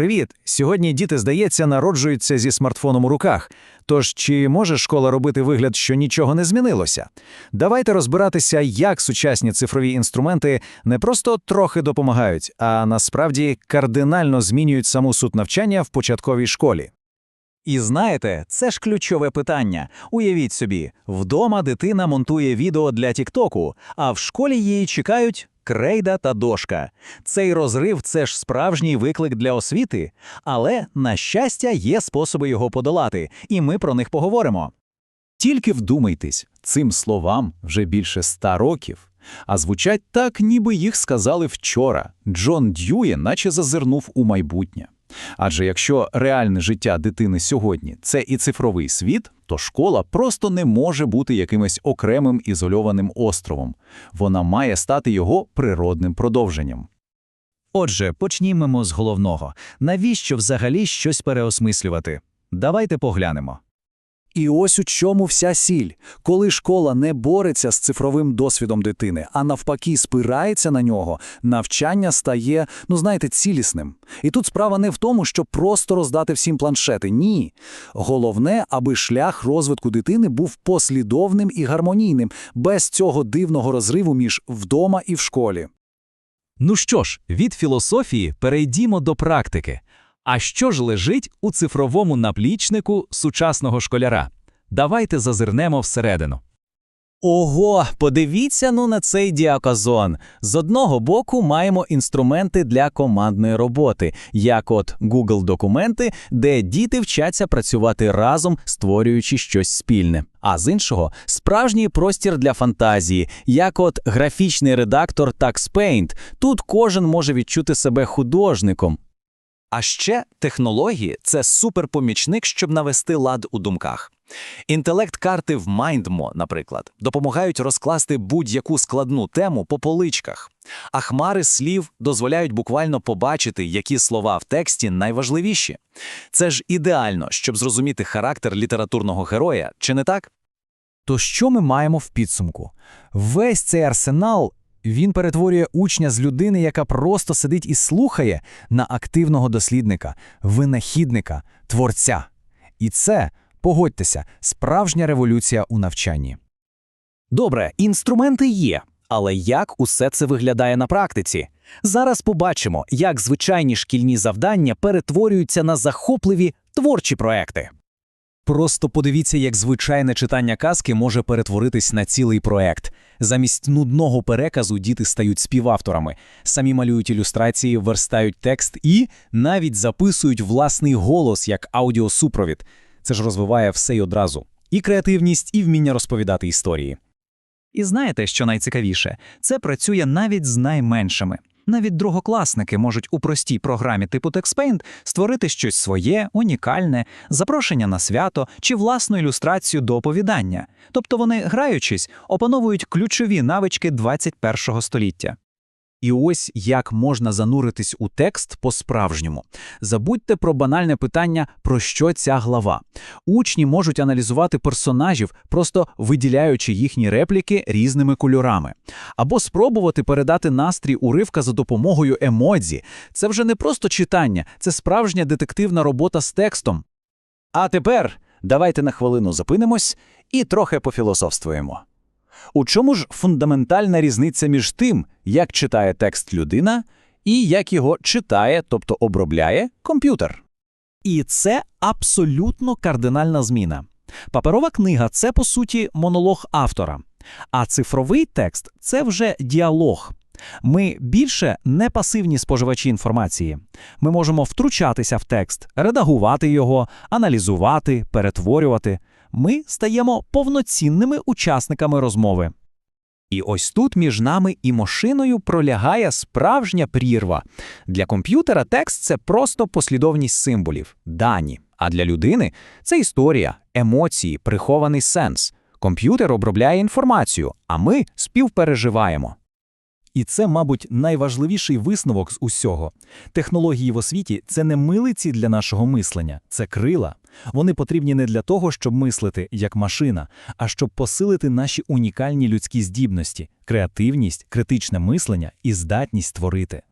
Привіт! Сьогодні діти, здається, народжуються зі смартфоном у руках. Тож чи може школа робити вигляд, що нічого не змінилося? Давайте розбиратися, як сучасні цифрові інструменти не просто трохи допомагають, а насправді кардинально змінюють саму суть навчання в початковій школі. І знаєте, це ж ключове питання. Уявіть собі, вдома дитина монтує відео для Тіктоку, а в школі її чекають крейда та дошка. Цей розрив це ж справжній виклик для освіти, але, на щастя, є способи його подолати, і ми про них поговоримо. Тільки вдумайтесь, цим словам вже більше ста років, а звучать так, ніби їх сказали вчора. Джон Дьює, наче зазирнув у майбутнє. Адже якщо реальне життя дитини сьогодні це і цифровий світ, то школа просто не може бути якимось окремим ізольованим островом. Вона має стати його природним продовженням. Отже, почнімо з головного. Навіщо взагалі щось переосмислювати? Давайте поглянемо. І ось у чому вся сіль. Коли школа не бореться з цифровим досвідом дитини, а навпаки спирається на нього, навчання стає, ну знаєте, цілісним. І тут справа не в тому, щоб просто роздати всім планшети. Ні. Головне, аби шлях розвитку дитини був послідовним і гармонійним, без цього дивного розриву між вдома і в школі. Ну що ж, від філософії перейдімо до практики. А що ж лежить у цифровому наплічнику сучасного школяра? Давайте зазирнемо всередину. Ого, подивіться ну на цей діапазон. З одного боку маємо інструменти для командної роботи, як от Google документи, де діти вчаться працювати разом, створюючи щось спільне. А з іншого справжній простір для фантазії, як от графічний редактор TaxPaint. Тут кожен може відчути себе художником. А ще технології це суперпомічник, щоб навести лад у думках. Інтелект-карти в MindMo, наприклад, допомагають розкласти будь-яку складну тему по поличках, а хмари слів дозволяють буквально побачити, які слова в тексті найважливіші. Це ж ідеально, щоб зрозуміти характер літературного героя, чи не так? То що ми маємо в підсумку? Весь цей арсенал він перетворює учня з людини, яка просто сидить і слухає, на активного дослідника, винахідника, творця. І це, погодьтеся, справжня революція у навчанні. Добре, інструменти є, але як усе це виглядає на практиці? Зараз побачимо, як звичайні шкільні завдання перетворюються на захопливі творчі проекти. Просто подивіться, як звичайне читання казки може перетворитись на цілий проект. Замість нудного переказу діти стають співавторами, самі малюють ілюстрації, верстають текст і навіть записують власний голос як аудіосупровід. Це ж розвиває все й одразу і креативність, і вміння розповідати історії. І знаєте, що найцікавіше? Це працює навіть з найменшими. Навіть другокласники можуть у простій програмі типу TextPaint створити щось своє, унікальне, запрошення на свято чи власну ілюстрацію до оповідання. Тобто вони, граючись, опановують ключові навички 21 століття. І ось як можна зануритись у текст по-справжньому. Забудьте про банальне питання, про що ця глава. Учні можуть аналізувати персонажів, просто виділяючи їхні репліки різними кольорами. Або спробувати передати настрій уривка за допомогою емодзі. Це вже не просто читання, це справжня детективна робота з текстом. А тепер давайте на хвилину зупинимось і трохи пофілософствуємо. У чому ж фундаментальна різниця між тим, як читає текст людина, і як його читає, тобто обробляє комп'ютер? І це абсолютно кардинальна зміна. Паперова книга це, по суті, монолог автора, а цифровий текст це вже діалог. Ми більше не пасивні споживачі інформації. Ми можемо втручатися в текст, редагувати його, аналізувати, перетворювати. Ми стаємо повноцінними учасниками розмови. І ось тут між нами і машиною пролягає справжня прірва. Для комп'ютера текст це просто послідовність символів, дані. А для людини це історія, емоції, прихований сенс. Комп'ютер обробляє інформацію, а ми співпереживаємо. І це, мабуть, найважливіший висновок з усього. Технології в освіті це не милиці для нашого мислення, це крила. Вони потрібні не для того, щоб мислити як машина, а щоб посилити наші унікальні людські здібності, креативність, критичне мислення і здатність творити.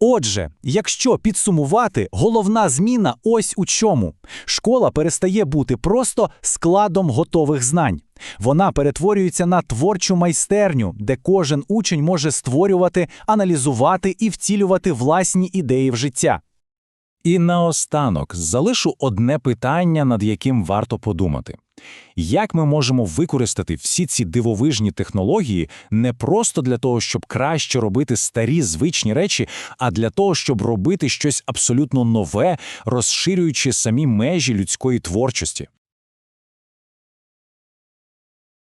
Отже, якщо підсумувати, головна зміна ось у чому. Школа перестає бути просто складом готових знань. Вона перетворюється на творчу майстерню, де кожен учень може створювати, аналізувати і втілювати власні ідеї в життя. І наостанок залишу одне питання, над яким варто подумати. Як ми можемо використати всі ці дивовижні технології не просто для того, щоб краще робити старі звичні речі, а для того, щоб робити щось абсолютно нове, розширюючи самі межі людської творчості?